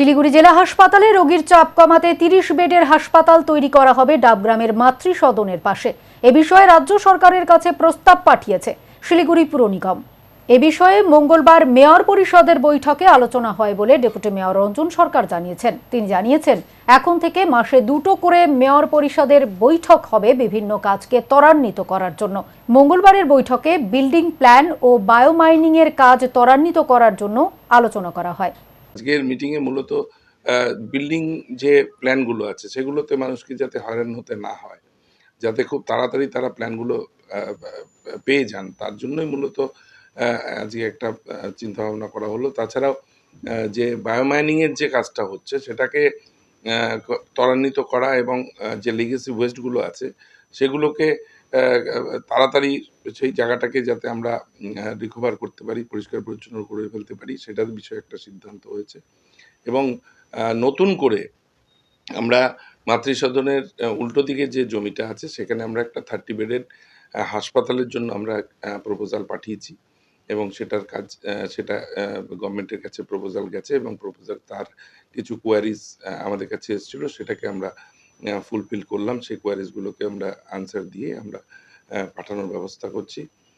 শিলিগুড়ি জেলা হাসপাতালে রোগীর চাপ কমাতে তিরিশ বেডের হাসপাতাল তৈরি করা হবে ডাবগ্রামের মাতৃ সদনের পাশে। এ বিষয়ে রাজ্য সরকারের কাছে প্রস্তাব পাঠিয়েছে শিলিগুড়ি পুর নিগম। এ বিষয়ে মঙ্গলবার মেয়র পরিষদের বৈঠকে আলোচনা হয় বলে ডেপুটি মেয়র রঞ্জন সরকার জানিয়েছেন। তিনি জানিয়েছেন, এখন থেকে মাসে দুটো করে মেয়র পরিষদের বৈঠক হবে বিভিন্ন কাজকে ত্বরান্বিত করার জন্য। মঙ্গলবারের বৈঠকে বিল্ডিং প্ল্যান ও বায়োমাইনিং এর কাজ ত্বরান্বিত করার জন্য আলোচনা করা হয়। আজকের মিটিংয়ে মূলত বিল্ডিং যে প্ল্যানগুলো আছে, সেগুলোতে মানুষকে যাতে হয়রান হতে না হয়, যাতে খুব তাড়াতাড়ি তারা প্ল্যানগুলো পেয়ে যান, তার জন্যই মূলত আজকে একটা চিন্তা ভাবনা করা হলো। তাছাড়াও যে বায়োমাইনিংয়ের যে কাজটা হচ্ছে, সেটাকে ত্বরান্বিত করা এবং যে লিগেসি ওয়েস্টগুলো আছে, সেগুলোকে তাড়াতাড়ি সেই জায়গাটাকে যাতে আমরা রিকভার করতে পারি, পরিষ্কার, পরিচ্ছন্ন করে ফেলতে পারি, সেটার বিষয়ে একটা সিদ্ধান্ত হয়েছে। এবং নতুন করে আমরা মাতৃসদনের উল্টো দিকে যে জমিটা আছে, সেখানে আমরা একটা থার্টি বেডের হাসপাতালের জন্য আমরা প্রপোজাল পাঠিয়েছি। এবং সেটার কাজ সেটা গভর্নমেন্টের কাছে প্রপোজাল গেছে এবং প্রপোজাল তার কিছু কোয়ারিজ আমাদের কাছে এসেছিল, সেটাকে আমরা ফুলফিল করলাম সেই কোয়ারিজগুলোকে আমরা আনসার দিয়ে আমরা পাঠানোর ব্যবস্থা করছি।